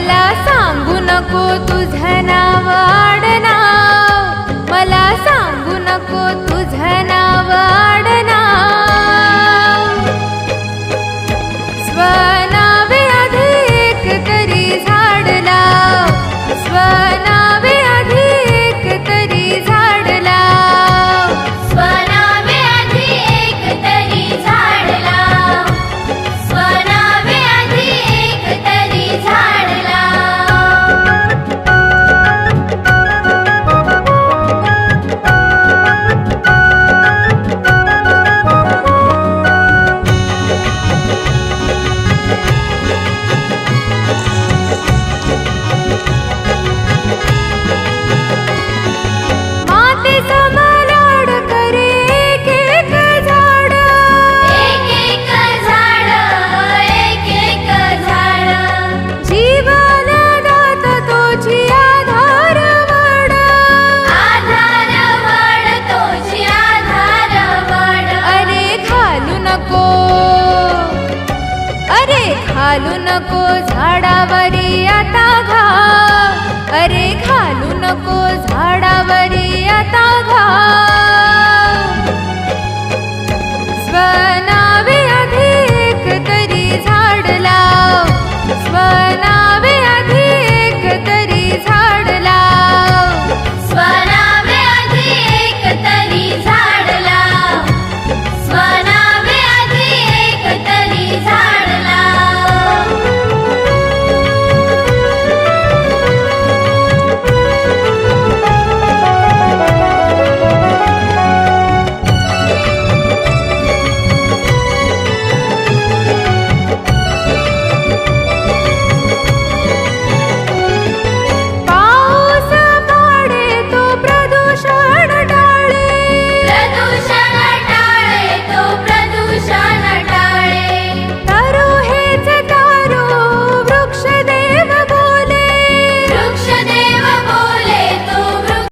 मला सांगू नको तुझं नाव आडनाव. मला सांगू नको तुझं नाव आडनाव. स्व घालू नको झाडावरी आता घा अरे घालू नको